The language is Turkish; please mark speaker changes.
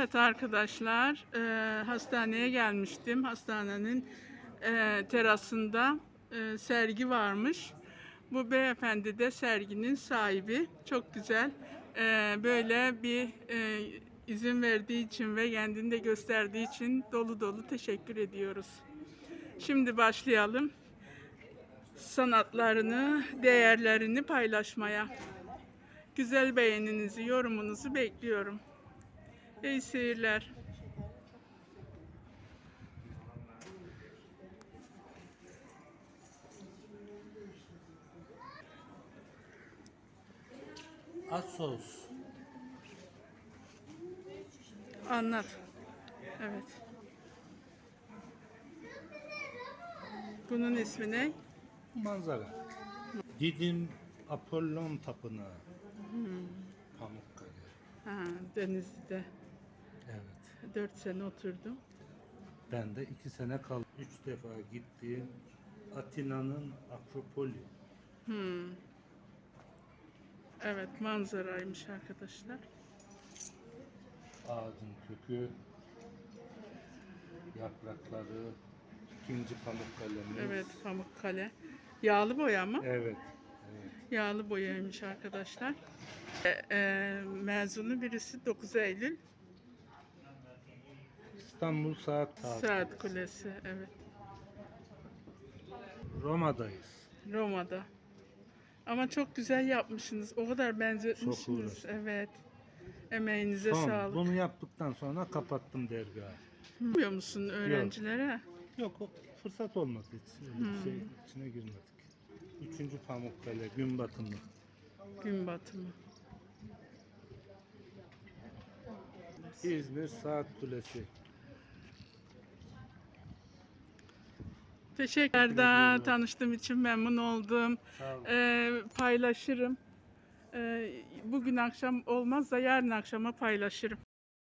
Speaker 1: Evet arkadaşlar, e, hastaneye gelmiştim. Hastanenin e, terasında e, sergi varmış. Bu beyefendi de serginin sahibi. Çok güzel. E, böyle bir e, izin verdiği için ve kendini de gösterdiği için dolu dolu teşekkür ediyoruz. Şimdi başlayalım sanatlarını, değerlerini paylaşmaya. Güzel beğeninizi, yorumunuzu bekliyorum. İyi seyirler.
Speaker 2: Asos.
Speaker 1: Anlat. Evet. Bunun ismi ne?
Speaker 2: Manzara. Didim Apollon Tapınağı. Pamukkale.
Speaker 1: Ha, Denizli'de.
Speaker 2: Evet.
Speaker 1: 4 sene oturdum.
Speaker 2: Ben de iki sene kaldım. Üç defa gittiğim Atina'nın Akropoli.
Speaker 1: Hmm. Evet, manzaraymış arkadaşlar.
Speaker 2: Ağacın kökü, yaprakları, ikinci Pamukkale'miz.
Speaker 1: Evet, Pamukkale. Yağlı boya mı?
Speaker 2: Evet. evet.
Speaker 1: Yağlı boyaymış arkadaşlar. E, e, mezunu birisi 9 Eylül.
Speaker 2: İstanbul Saat Saat,
Speaker 1: Saat
Speaker 2: Kulesi.
Speaker 1: Evet.
Speaker 2: Roma'dayız.
Speaker 1: Roma'da. Ama çok güzel yapmışsınız. O kadar benzetmişsiniz.
Speaker 2: uğraştım.
Speaker 1: Evet. Emeğinize
Speaker 2: Son,
Speaker 1: sağlık.
Speaker 2: bunu yaptıktan sonra kapattım dergahı.
Speaker 1: Bilmiyor musun öğrencilere?
Speaker 2: Yok o fırsat olmadı hiç. Öyle bir şey içine girmedik. Üçüncü Pamukkale gün batımı.
Speaker 1: Gün batımı.
Speaker 2: İzmir Saat Kulesi.
Speaker 1: Teşekkürler tanıştığım için memnun oldum.
Speaker 2: Sağ olun.
Speaker 1: Ee, paylaşırım. Ee, bugün akşam olmaz da yarın akşama paylaşırım.